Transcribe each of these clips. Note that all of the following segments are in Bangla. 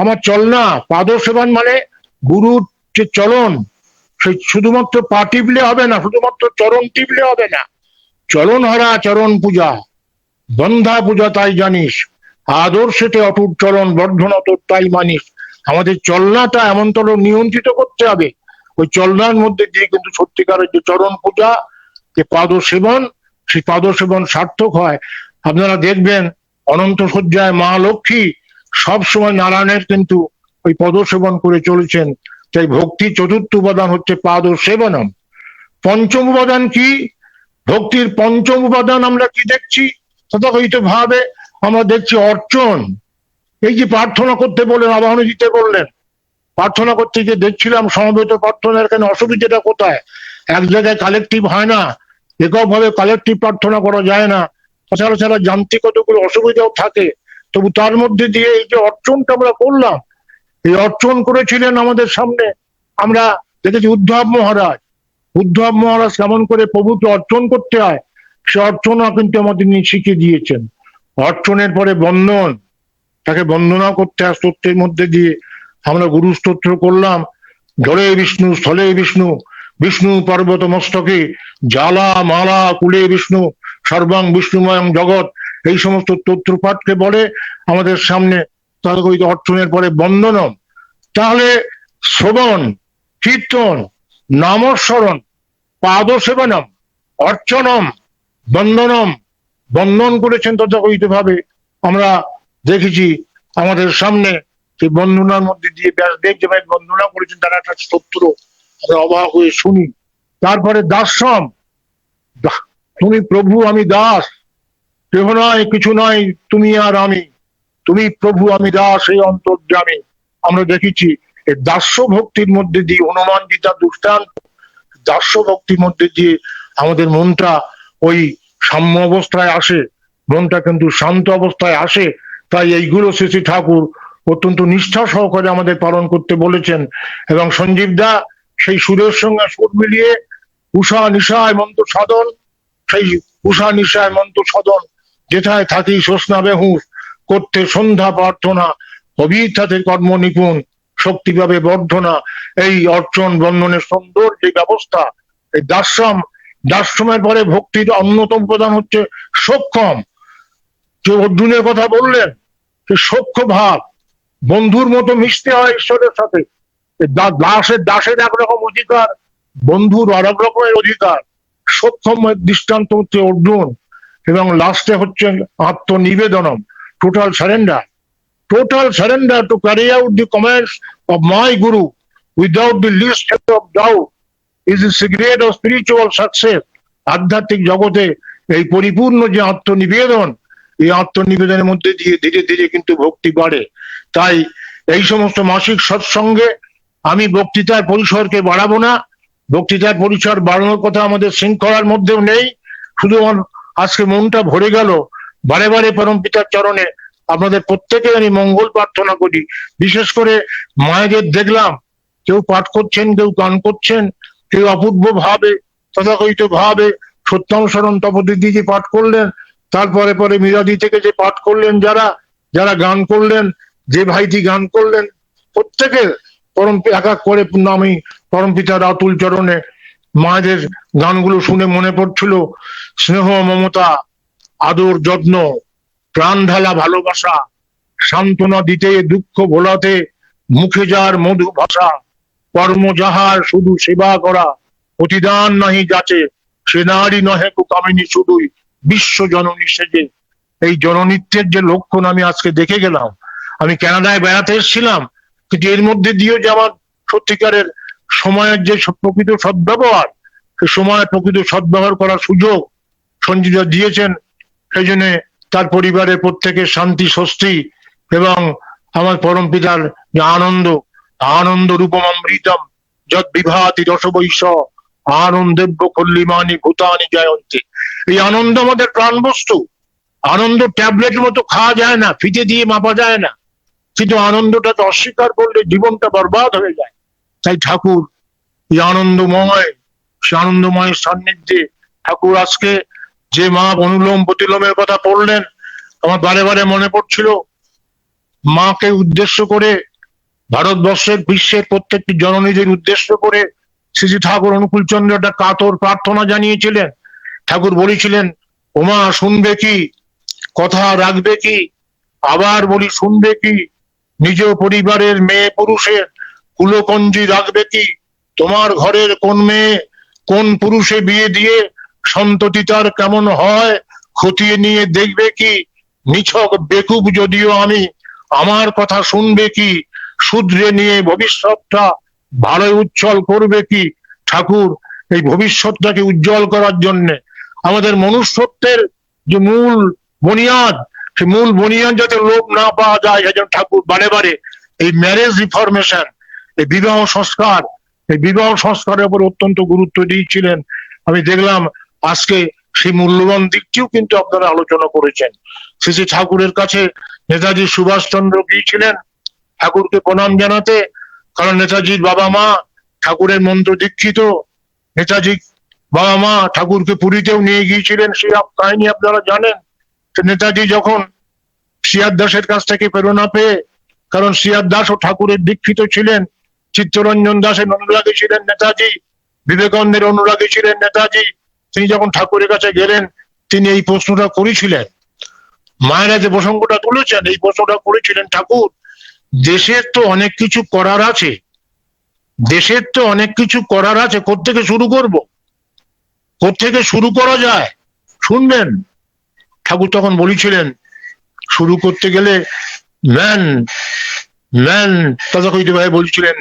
আমার চলনা পাদ সেবন মানে গুরুর যে চলন, সেই শুধুমাত্র পা টিপলে হবে না, শুধুমাত্র চরণ টিপলে হবে না। চরণ হারা, চরণ পূজা, বন্ধা পূজা তাই জানিস। আদর্শেতে অটুট চরণ বর্ধন তোর তাই মানিস। আমাদের চলনাটা এমন তোর নিয়ন্ত্রিত করতে হবে। ওই চলনার মধ্যে দিয়ে কিন্তু সত্যিকারের যে চরণ পূজা, যে পাদ সেবন, সেই পাদ সেবন সার্থক হয়। আপনারা দেখবেন, অনন্ত সজ্জায় মা লক্ষ্মী সব সময় নারায়ণের কিন্তু ওই পদ সেবন করে চলেছেন। তাই ভক্তি চতুর্থ উপাদান হচ্ছে পাদ সেবনম পঞ্চম উপাদান কি? ভক্তির পঞ্চম উপাদান আমরা কি দেখছি? তথাকথিত ভাবে আমরা দেখছি অর্চন। এই যে প্রার্থনা করতে বললেন আবাহন দিতে বললেন, প্রার্থনা করতে গিয়ে দেখছিলাম সমবেত প্রার্থনার এখানে অসুবিধাটা কোথায়? এক জায়গায় কালেকটিভ হয় না, এককভাবে কালেকটিভ প্রার্থনা করা যায় না। তাছাড়া ছাড়া যান্ত্রিক কতগুলো অসুবিধাও থাকে। তবু তার মধ্যে দিয়ে এই যে অর্চনটা আমরা করলাম, এই অর্চন করেছিলেন আমাদের সামনে আমরা দেখেছি উদ্ধব মহারাজ। উদ্ধব মহারাজ কেমন করে প্রভুকে অর্চন করতে হয়, সে অর্চনা কিন্তু আমাদের শিখিয়ে দিয়েছেন। অর্চনের পরে বন্ধন তাকে বন্দনা করতে হয় স্তোত্রের মধ্যে দিয়ে। আমরা গুরু স্তোত্র করলাম, জলে বিষ্ণু, স্থলে বিষ্ণু বিষ্ণু পর্বত মস্তকে জ্বালা, মালা, কুলে বিষ্ণু, সর্বাং বিষ্ণুময়ং জগৎ এই সমস্ত তত্র পাঠকে বলে আমাদের সামনে তাহলে ওই অর্চনের পরে বন্দনম। তাহলে শ্রবণ, কীর্তন, নামস্মরণ পাদ সেবনম অর্চনম, বন্দনম, বন্দন করেছেন তথাকথিত ভাবে আমরা দেখেছি আমাদের সামনে সেই বন্দনার মধ্যে দিয়ে ব্যাসদেব ভাই বন্দনা করেছেন তারা একটা স্তোত্র আমরা অবাক হয়ে শুনি। তারপরে দাসম তুমি প্রভু, আমি দাস। কেহ নয়, কিছু নয়, তুমি আর আমি। তুমি প্রভু, আমি দাস, এই অন্তর্যামী। আমরা দেখেছি এই দাস্য ভক্তির মধ্যে দিয়ে হনুমান গীতা দুষ্টান্ত। দাস্য ভক্তির মধ্যে দিয়ে আমাদের মনটা ওই সাম্য অবস্থায় আসে, মনটা কিন্তু শান্ত অবস্থায় আসে। তাই এইগুলো শ্রী ঠাকুর অত্যন্ত নিষ্ঠা সহকারে আমাদের পালন করতে বলেছেন। এবং সঞ্জীব দা সেই সুরের সঙ্গে সুর মিলিয়ে উষা নিশায় মন্ত্র সাধন, সেই উষা নিশায় মন্ত্র সাধন যেথায় থাকি শোষণা বেহুস করতে সন্ধ্যা প্রার্থনা অভিজ্ঞাতে কর্ম নিপুণ শক্তি পাবে বর্ধনা, এই অর্চন বন্ধনের সুন্দর যে ব্যবস্থা, এই দার্শম দার্শমের পরে ভক্তির অন্যতম প্রধান হচ্ছে সক্ষম। যে অর্জুনের কথা বললেন, সে সক্ষ ভাব, বন্ধুর মতো মিশতে হয় ঈশ্বরের সাথে। দাসের দাসের একরকম অধিকার, বন্ধুর আর এক রকমের অধিকার। সক্ষম দৃষ্টান্ত হচ্ছে অর্জুন। এবং লাস্টে হচ্ছে আত্মনিবেদনম total surrender total surrender to carry out the commands of my guru without the least of doubt is the secret of spiritual success আধ্যাত্মিক জগতে এই পরিপূর্ণ যে আত্মনিবেদন, এই আত্মনিবেদনের মধ্যে দিয়ে ধীরে ধীরে কিন্তু ভক্তি বাড়ে। তাই এই সমস্ত মাসিক সৎসঙ্গে আমি বক্তৃতার পরিসরকে বাড়াবো না। বক্তৃতার পরিসর বাড়ানোর কথা আমাদের শৃঙ্খলার মধ্যেও নেই। শুধু আজকে মনটা ভরে গেল। বারে বারে পরম পিতার চরণে আপনাদের প্রত্যেকে আমি মঙ্গল প্রার্থনা করি। বিশেষ করে মায়েদের দেখলাম, কেউ পাঠ করছেন, কেউ গান করছেন, কেউ অপূর্ব ভাবে, তথাকথিত ভাবে সত্যানুসরণ তপদিদি যে পাঠ করলেন তারপরে পরে মিরাদি থেকে যে পাঠ করলেন যারা যারা গান করলেন, যে ভাইটি গান করলেন, প্রত্যেকের পরম এক এক করে আমি পরম পিতার আতুল চরণে মায়েদের গানগুলো শুনে মনে পড়ছিল, স্নেহ, মমতা, আদর, যত্ন, প্রাণ ঢালা ভালোবাসা, সান্ত্বনা দিতে, দুঃখ ভোলাতে, মুখে যার মধু ভাষা, কর্ম যাহার শুধু সেবা করা প্রতিদান নাহি যাচে, সে নারী নহে কুকামিনী শুধুই বিশ্ব জননী সেজে। এই জননিত্যের যে লক্ষণ আমি আজকে দেখে গেলাম, আমি কানাডায় বেড়াতে এসেছিলাম, কিন্তু এর মধ্যে দিয়েও যে আমার সত্যিকারের সময়ের যে প্রকৃত সদ্ব্যবহার, সে সময় প্রকৃত সদ্ব্যবহার করার সুযোগ সঞ্জীবা দিয়েছেন। সেই জন্য তার পরিবারের প্রত্যেকের শান্তি, স্বস্তি এবং আমার পরম পিতার যে আনন্দ আনন্দ রূপম অমৃতম যদ বিভাতি রসবৈশ আনন্দেব্য কল্লিমানি ভূতানি জয়ন্তী। এই আনন্দ আমাদের প্রাণ বস্তু আনন্দ ট্যাবলেট মতো খাওয়া যায় না, ফিতে দিয়ে মাপা যায় না। কিন্তু আনন্দটাকে অস্বীকার করলে জীবনটা বরবাদ হয়ে যায়। তাই ঠাকুর, এই আনন্দময়, সে আনন্দময়ের সান্নিধ্যে ঠাকুর আজকে যে মা অনুলোম প্রতিলোমের কথা পড়লেন, আমার বারে বারে মনে পড়ছিল, মাকে উদ্দেশ্য করে, ভারতবর্ষের, বিশ্বের প্রত্যেকটি জননীদের উদ্দেশ্য করে শ্রী ঠাকুর অনুকূলচন্দ্র একটা কাতর প্রার্থনা জানিয়েছিলেন। ঠাকুর বলেছিলেন, ওমা, শুনবে কি? কথা রাখবে কি? আবার বলি, শুনবে কি? নিজ পরিবারের মেয়ে পুরুষের কুলকঞ্জি রাখবে কি? তোমার ঘরের কোন মেয়ে কোন পুরুষে বিয়ে দিয়ে সন্ততি তার কেমন হয় খতিয়ে নিয়ে দেখবে কি? নিছক বেকুব যদিও আমি, আমার কথা শুনবে কি? শুধরে নিয়ে ভবিষ্যৎটা ভালো উজ্জ্বল করবে কি? ঠাকুর, এই ভবিষ্যৎটাকে উজ্জ্বল করার জন্য আমাদের মনুষ্যত্বের যে মূল বুনিয়াদ, সে মূল বুনিয়াদ যাতে লোপ না পাওয়া যায় সেজন্য ঠাকুর বারে বারে এই ম্যারেজ রিফরমেশন এই বিবাহ সংস্কার, এই বিবাহ সংস্কারের উপর অত্যন্ত গুরুত্ব দিয়েছিলেন। আমি দেখলাম আজকে সেই মূল্যবান দিকটিও কিন্তু আপনারা আলোচনা করেছেন। শ্রী ঠাকুরের কাছে নেতাজি সুভাষচন্দ্র গিয়েছিলেন ঠাকুরকে প্রণাম জানাতে, কারণ নেতাজির বাবা মা ঠাকুরের মন্ত্র দীক্ষিত। নেতাজি বাবা মা ঠাকুরকে পুরীতেও নিয়ে গিয়েছিলেন, সেই কাহিনী আপনারা জানেন। নেতাজি যখন শিয়ার দাসের কাছ থেকে প্রেরণা পেয়ে, কারণ শিয়ার দাস ও ঠাকুরের দীক্ষিত ছিলেন চিত্তরঞ্জন দাসের অনুরাগী ছিলেন নেতাজি, বিবেকানন্দের অনুরাগী ছিলেন নেতাজি। তিনি যখন ঠাকুরের কাছে গেলেন, তিনি এই প্রশ্নটা করেছিলেন। মায়েরা যে প্রসঙ্গটা তুলেছেন, এই প্রশ্নটা করেছিলেন ঠাকুর, দেশের তো অনেক কিছু করার আছে, দেশের তো অনেক কিছু করার আছে, কোত্থেকে শুরু করব? কোত্থেকে শুরু করা যায়? শুনবেন। ঠাকুর তখন বলেছিলেন, শুরু করতে গেলে, ম্যান ম্যান তথাকথিত ভাই বলছিলেন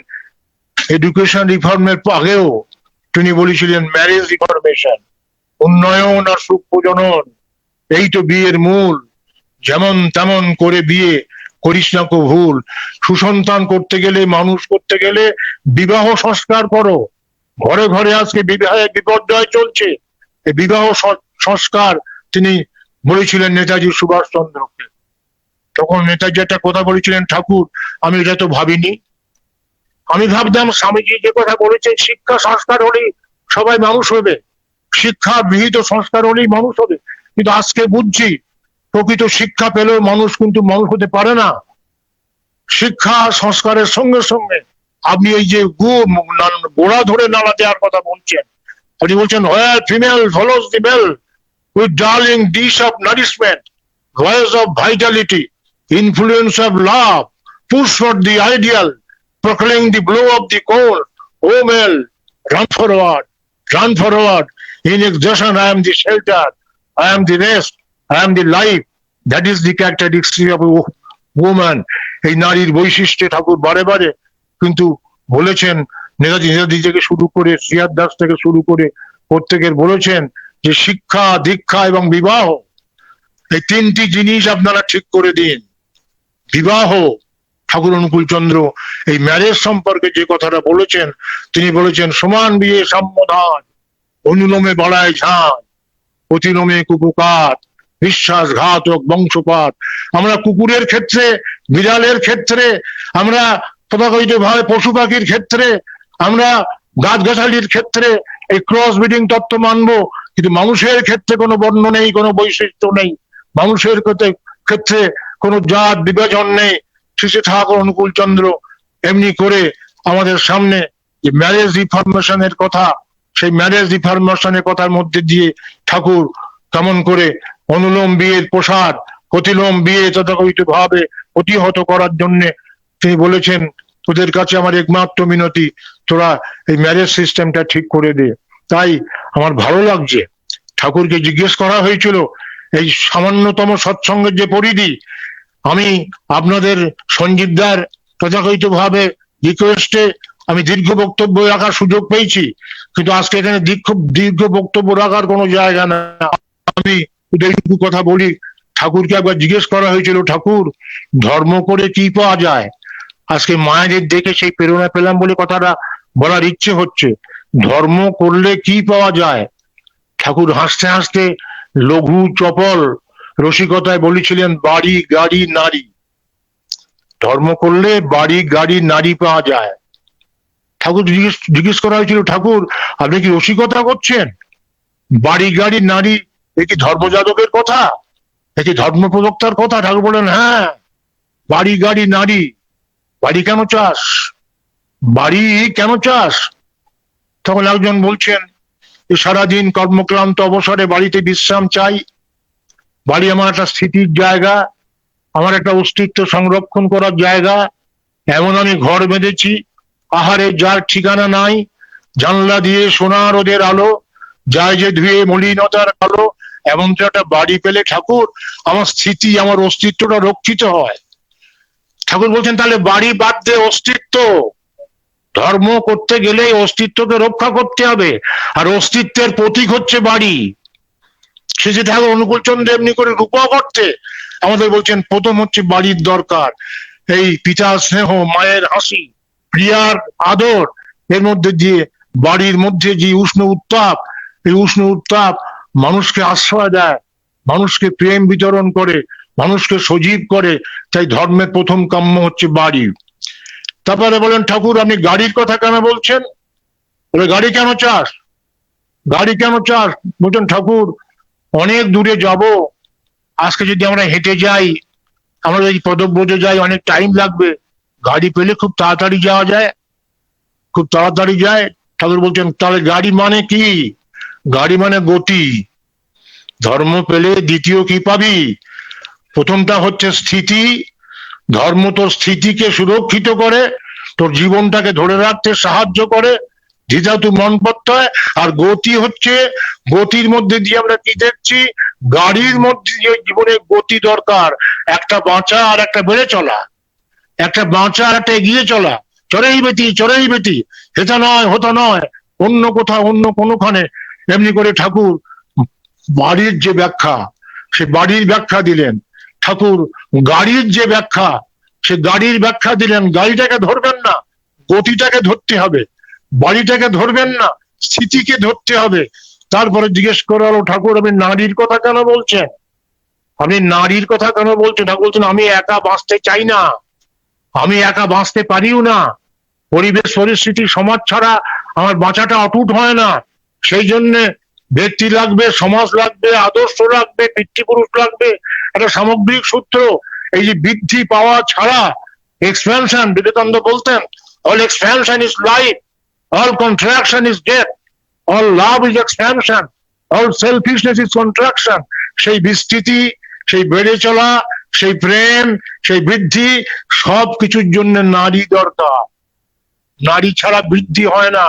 এডুকেশন রিফর্মের আগেও তিনি বলেছিলেন ম্যারেজ রিফরমেশন উন্নয়ন আর সুখ প্রজনন, এই তো বিয়ের মূল। যেমন তেমন করে বিয়ে করিস না কো ভুল। সুসন্তান করতে গেলে, মানুষ করতে গেলে বিবাহ সংস্কার করো। ঘরে ঘরে আজকে বিবাহে বিপর্যয় চলছে। এই বিবাহ সংস্কার তিনি বলেছিলেন নেতাজি সুভাষ চন্দ্রকে তখন নেতাজি একটা কথা বলেছিলেন, ঠাকুর, আমি এটা তো ভাবিনি। আমি ভাবতাম স্বামীজি যে কথা বলেছেন শিক্ষা সংস্কার হলেই সবাই মানুষ হবে। শিক্ষা বিহিত সংস্কার হলেই মানুষ হবে। কিন্তু আজকে বুঝছি প্রকৃত শিক্ষা পেলেও মানুষ কিন্তু মানুষ হতে পারে না। শিক্ষা সংস্কারের সঙ্গে সঙ্গে আপনি এই যে গোড়া ধরে নালা দেওয়ার কথা বলছেন আপনি বলছেন where female follows the male with darling dish of nourishment voice of vitality influence of love push for the ideal, proclaim the blow of the coal. O male, run forward, run forward. In exertion, I am the shelter, I am the rest, I am the life. That is the characteristic of a wo- woman. এই নারীর বৈশিষ্ট্যে ঠাকুর বারে বারে কিন্তু বলেছেন নেতাজি নেতাজি থেকে শুরু করে শ্রিয়ার দাস থেকে শুরু করে প্রত্যেকের বলেছেন যে শিক্ষা দীক্ষা এবং বিবাহ এই তিনটি জিনিস আপনারা ঠিক করে দিন বিবাহ ঠাকুর অনুকূল চন্দ্র, এই ম্যারেজ সম্পর্কে যে কথাটা বলেছেন, তিনি বলেছেন, সমান বিয়ে সম্বোধন, অনুলোমে বাড়ায় ঝাঁজ, অতিলোমে কুকুকাত বিশ্বাসঘাতক বংশপাত। আমরা কুকুরের ক্ষেত্রে, বিড়ালের ক্ষেত্রে, আমরা তথাকথিত ভাবে পশু পাখির ক্ষেত্রে, আমরা গাছগাছালির ক্ষেত্রে এই ক্রস ব্রিডিং তত্ত্ব মানবো, কিন্তু মানুষের ক্ষেত্রে কোনো বর্ণ নেই, কোনো বৈশিষ্ট্য নেই। মানুষের ক্ষেত্রে কোনো জাত বিভাজন নেই। শ্রী ঠাকুর অনুকূল চন্দ্র এমনি করে আমাদের সামনে যে ম্যারেজ রিফরমেশনের কথা, সেই ম্যারেজ রিফরমেশনের কথার মধ্যে দিয়ে ঠাকুর কেমন করে অনুলোম বিয়ের প্রসার প্রতিলোম বিয়ে তথাকথিত ভাবে প্রতিহত করার জন্য তিনি বলেছেন, তোদের কাছে আমার একমাত্র মিনতি, তোরা এই ম্যারেজ সিস্টেমটা ঠিক করে দে। তাই আমার ভালো লাগছে। ঠাকুরকে জিজ্ঞেস করা হয়েছিল, এই সামান্যতম সৎসঙ্গের যে পরিধি আমি আপনাদের সঞ্জীবদার তথাকথিত ভাবে রিকোয়েস্টে আমি দীর্ঘ বক্তব্য রাখার সুযোগ পেয়েছি, কিন্তু আজকে এখানে দীর্ঘ দীর্ঘ বক্তব্য রাখার কোনো জায়গা না। আমি এইটুকু কথা বলি, ঠাকুরকে একবার জিজ্ঞেস করা হয়েছিল, ঠাকুর, ধর্ম করে কি পাওয়া যায়? আজকে মায়েদের দেখে সেই প্রেরণা পেলাম বলে কথাটা বলার ইচ্ছে হচ্ছে। ধর্ম করলে কি পাওয়া যায়? ঠাকুর হাসতে হাসতে লঘু চপল রসিকতায় বলেছিলেন, বাড়ি, গাড়ি, নারী। ধর্ম করলে বাড়ি, গাড়ি, নারী পাওয়া যায়। ঠাকুর জিজ্ঞেস জিজ্ঞেস করা হয়েছিল, ঠাকুর, আপনি কি রসিকতা করছেন? বাড়ি, গাড়ি, নারী, এ কি ধর্মযাজকের কথা? এ কি ধর্ম প্রবক্তার কথা? ঠাকুর বলেন হ্যাঁ বাড়ি, গাড়ি, নারী। বাড়ি কেন চাস? বাড়ি কেন চাস? তখন একজন বলছেন সারাদিন কর্মক্লান্ত অবসরে বাড়িতে বিশ্রাম চাই। বাড়ি আমার একটা স্থিতির জায়গা, আমার একটা অস্তিত্ব সংরক্ষণ করার জায়গা, এমন আমি ঘর বেঁধেছি আহারের যার ঠিকানা নাই, জানলা দিয়ে সোনা রোদের আলো, যায় যে ধুয়ে মলিনতার আলো, এমন তো একটা বাড়ি পেলে ঠাকুর, আমার স্থিতি, আমার অস্তিত্বটা রক্ষিত হয়। ঠাকুর বলছেন, তাহলে বাড়ি বাদ দে অস্তিত্ব? ধর্ম করতে গেলে অস্তিত্বকে রক্ষা করতে হবে, আর অস্তিত্বের প্রতীক হচ্ছে বাড়ি। যে ঠাকুর অনুকূল চন্দ্র এমনি করে রূপা করতে আমাদের বলছেন প্রথম হচ্ছে বাড়ির দরকার, এই পিতার স্নেহ, মায়ের হাসি, প্রিয়ার আদর, এর মধ্যে দিয়ে বাড়ির মধ্যে যে উষ্ণ উত্তাপ, এই উষ্ণ উত্তাপ মানুষকে আশ্রয় দেয়, মানুষকে প্রেম বিতরণ করে, মানুষকে সজীব করে, তাই ধর্মের প্রথম কাম্য হচ্ছে বাড়ি। তারপরে বলেন, ঠাকুর, আপনি গাড়ির কথা কেন বলছেন? গাড়ি কেন চাস? গাড়ি কেন চাস? বলছেন, ঠাকুর অনেক দূরে যাব। আজকে যদি আমরা হেঁটে যাই, আমরা যদি পদব্রজে যাই, অনেক টাইম লাগবে। গাড়ি পেলে খুব তাড়াতাড়ি যাওয়া যায়। খুব তাড়াতাড়ি যায়। ঠাকুর বলছেন, তাহলে গাড়ি মানে কি? গাড়ি মানে গতি। ধর্ম পেলে দ্বিতীয় কি পাবি? প্রথমটা হচ্ছে স্থিতি। ধর্ম তোর স্থিতিকে সুরক্ষিত করে, তোর জীবনটাকে ধরে রাখতে সাহায্য করে। দ্বিতীয়ত মন প্রত্যয়, আর গতি হচ্ছে, গতির মধ্যে দিয়ে আমরা কি দেখছি? গাড়ির মধ্যে যে জীবনে গতি দরকার। একটা বাঁচা আর একটা বেড়ে চলা। একটা বাঁচা আর একটা এগিয়ে চলা। চড়েই বেটি চড়েই বেটি। হেতা নয়, হতা নয়। অন্য কোথাও, অন্য কোনোখানে। এমনি করে ঠাকুর, বাড়ির যে ব্যাখ্যা, সে বাড়ির ব্যাখ্যা দিলেন। ঠাকুর, গাড়ির যে ব্যাখ্যা, সে গাড়ির ব্যাখ্যা দিলেন। গাড়িটাকে ধরবেন না। গতিটাকে ধরতে হবে। বাড়িটাকে ধরবেন না স্থিতিকে ধরতে হবে। তারপরে জিজ্ঞেস করা ঠাকুর আপনি নারীর কথা কেন বলছেন? আপনি নারীর কথা কেন বলছেন ঠাকুর বলছেন, আমি একা বাঁচতে চাই না। আমি একা বাঁচতে পারিও না। পরিবেশ, পরিস্থিতি, সমাজ ছাড়া আমার বাঁচাটা অটুট হয় না। সেই জন্য ব্যক্তি লাগবে, সমাজ লাগবে, আদর্শ লাগবে, পিতৃপুরুষ লাগবে। একটা সামগ্রিক সূত্র, এই যে বৃদ্ধি পাওয়া ছাড়া এক্সপ্যানশন বিবেকানন্দ বলতেন all expansion is life all contraction is death all love is expansion all selfishness is contraction সেই বিস্তৃতি, সেই বেড়ে চলা, সেই প্রেম, সেই বৃদ্ধি, সব কিছুর জন্য নারী দরকার। নারী ছাড়া বৃদ্ধি হয় না।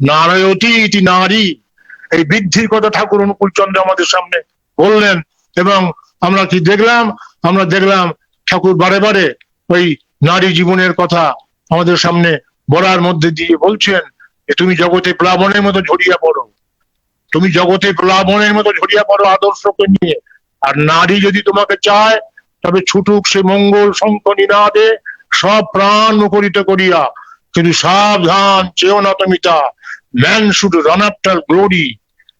নারায়তী ইতি নারী। এই বৃদ্ধির কথা ঠাকুর অনুকূল চন্দ্র আমাদের সামনে বললেন এবং আমরা কি দেখলাম? আমরা দেখলাম ঠাকুর বারে বারে ওই নারী জীবনের কথা আমাদের সামনে বলার মধ্যে দিয়ে বলছেন। যে তুমি জগতে প্লাবনের মতো ঝরিয়া পড়ো। তুমি জগতে প্লাবনের মতো ঝরিয়া পড়ো আদর্শকে নিয়ে। আর নারী যদি তোমাকে চায়, তবে ছুটুক সে মঙ্গল শঙ্খ নিনাদে, সব প্রাণ মুখরিত করিয়া। কিন্তু সাবধান, চেও না তুমি তা। Man should run after glory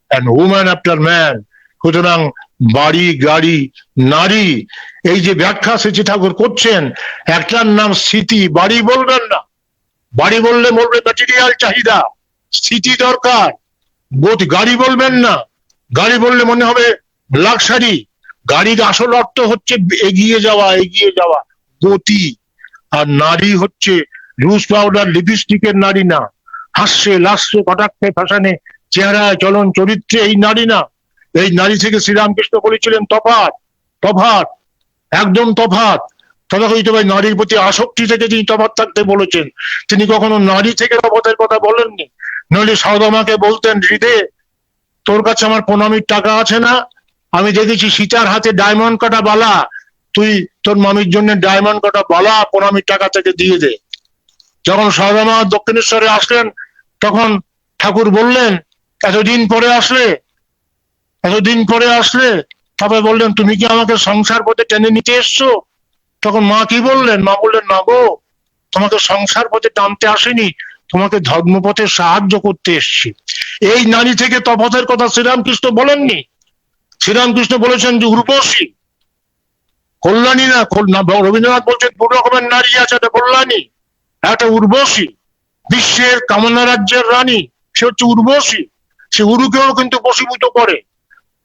and woman after man সুতরাং বাড়ি, গাড়ি, নারী, এই যে ব্যাখ্যা সেচি ঠাকুর করছেন, একটার নাম স্মৃতি, বাড়ি বলবেন না। বাড়ি বললে বলবে ম্যাটেরিয়াল চাহিদা স্থিতি দরকার। গাড়ি বলবেন না। গাড়ি বললে মনে হবে লাক্সারি গাড়ির আসল অর্থ হচ্ছে এগিয়ে যাওয়া এগিয়ে যাওয়া, গতি। আর নারী হচ্ছে লুজ পাউডার লিপস্টিকের নারী না। হাস্যে, লাস্যে, কটাক্ষে, ফ্যাশনে, চেহারায়, চলন, চরিত্রে এই নারী না। এই নারী থেকে শ্রীরামকৃষ্ণ বলেছিলেন তফাত তফাত একদম তফাৎ তথাকথিত ভাই নারীর প্রতি আসক্তি থেকে তিনি তফাত থাকতে বলেছেন, তিনি কখনো নারী থেকে তফাতের কথা বলেননি? নইলে সাউদামাকে বলতেন, হৃদে, তোর কাছে আমার প্রণামীর টাকা আছে না? আমি দেখেছি সীতার হাতে ডায়মন্ড কাটা বালা। তুই তোর মামির জন্য ডায়মন্ড কাটা বালা প্রণামীর টাকা থেকে দিয়ে দে। যখন সাউদামা দক্ষিণেশ্বরে আসলেন, তখন ঠাকুর বললেন, এতদিন পরে আসলে? এতদিন পরে আসলে? তবে বললেন, তুমি কি আমাকে সংসার পথে টেনে নিতে এসছো? তখন মা কি বললেন? মা বললেন, না গো, তোমাকে সংসার পথে টানতে আসেনি, তোমাকে ধর্মপথে সাহায্য করতে এসছি। এই নারী থেকে তপথের কথা শ্রীরামকৃষ্ণ বলেননি? শ্রীরামকৃষ্ণ বলেছেন যে, উর্বশী, কল্যাণী না রবীন্দ্রনাথ বলছেন, দু রকমের নারী আছে, একটা কল্যাণী, একটা উর্বশী। বিশ্বের কামনা রাজ্যের রানী, সে হচ্ছে উর্বশী। সে উরুকেও কিন্তু বশীভূত করে।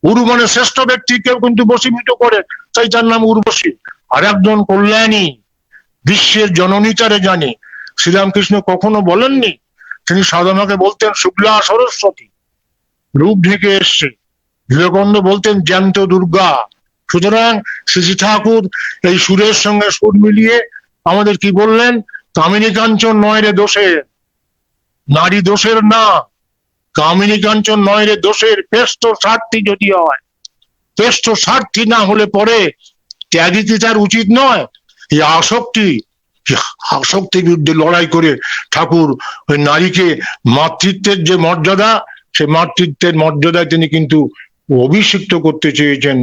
উরু মানে শ্রেষ্ঠ ব্যক্তিকেও কিন্তু বশীভূত করে, তাই তার নাম উর্বশী। আর একজন কল্যাণী বিশ্বের জননীতারে জানি। শ্রীরামকৃষ্ণ কখনো বলেননি, তিনি সাধনাকে বলতেন শুক্লা সরস্বতী। রূপ ঢেকে এসছে। বিবেকানন্দ বলতেন, জ্যান্ত দুর্গা। সুতরাং শ্রী ঠাকুর এই সুরের সঙ্গে সুর মিলিয়ে আমাদের কি বললেন? কামিনী কাঞ্চন নয় রে দোষের, নারী দোষের না। কামিনী কাঞ্চন নয় রে দোষের, পেষ্ট স্বার্থী যদি হয়। পেষ্ট স্বার্থী না হলে পরে ত্যাগী তার উচিত নয়, এই আসক্তি আসক্তির বিরুদ্ধে লড়াই করে ঠাকুর ওই নারীকে মাতৃত্বের যে মর্যাদা, সে মাতৃত্বের মর্যাদায় তিনি কিন্তু অভিষিক্ত করতে চেয়েছেন।